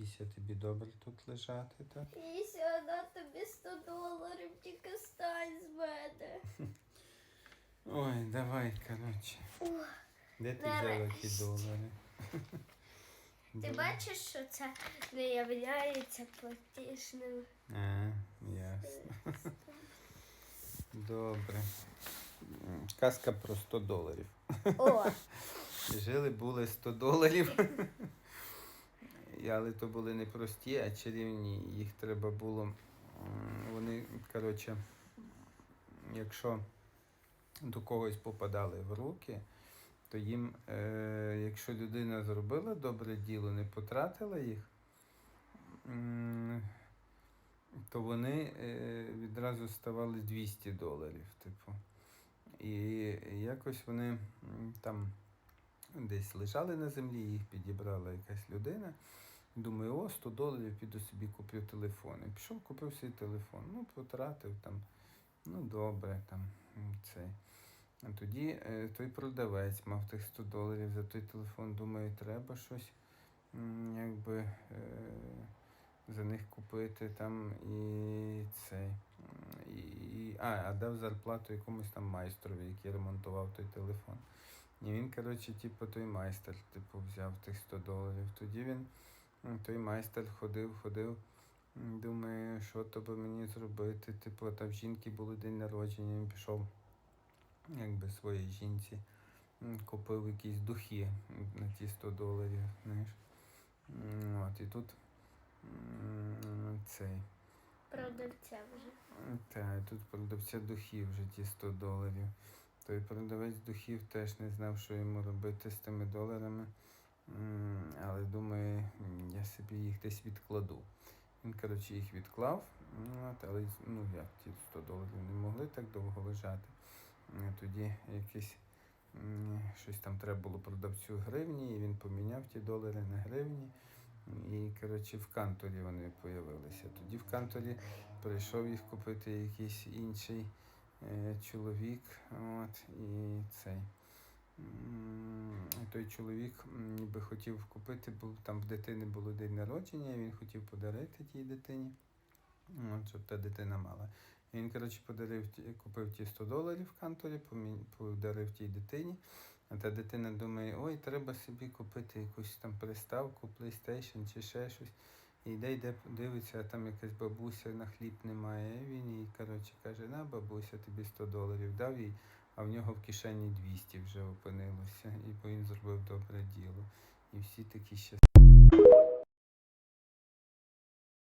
Кіся, тобі добре тут лежати, так? Якщо вона тобі 100 доларів, тільки стань з мене. Ой, давай, коротше. Де ти взяла ті долари? Ти бачиш, що це не являється платіжним? А, ясно. Добре. Казка про 100 доларів. О, Жили були 100 доларів. Але то були не прості, а чарівні. Їх треба було. Вони, коротше, якщо до когось попадали в руки, то їм, е, якщо людина зробила добре діло, не потратила їх, то вони е, відразу ставали 200 доларів. Типу. І якось вони там десь лежали на землі, їх підібрала якась людина. Думаю, о, 100 доларів піду собі куплю телефон. І пішов, купив свій телефон. Ну, потратив там, ну добре, там цей. А тоді е, той продавець мав тих 100 доларів за той телефон. Думаю, треба щось якби е, за них купити там і цей. І, і, а, а дав зарплату якомусь там майстрові, який ремонтував той телефон. І він, коротше, типу, той майстер, типу, взяв тих 100 доларів. Тоді він, той майстер ходив, ходив, м, думає, що то би мені зробити. Типу, там в жінки було день народження, він пішов, якби своїй жінці, купив якісь духи на ті 100 доларів, знаєш. От, і тут цей. продавця вже. Так, тут продавця духів вже ті 100 доларів. Той продавець духів теж не знав, що йому робити з тими доларами. Але думає, м, я собі їх десь відкладу. Він, коротше, їх відклав, але ну як ті 100 доларів не могли так довго лежати. Тоді якесь щось там треба було продавцю гривні, і він поміняв ті долари на гривні. І, коротше, в канторі вони з'явилися. Тоді в канторі прийшов їх купити якийсь інший е, чоловік. От, і цей. Той чоловік ніби хотів купити, бо там в дитини було день народження, і він хотів подарити тій дитині, щоб та дитина мала. Він, коротше, подарив, купив ті 100 доларів в канторі, подарив тій дитині. А та дитина думає, ой, треба собі купити якусь там приставку, PlayStation чи ще щось. І йде, йде, дивиться, там якась бабуся на хліб немає. Він їй, коротше, каже, на бабуся, тобі 100 доларів дав їй, а в нього в кишені 200 вже опинилося. І бо він зробив добре діло. І всі такі щасливі.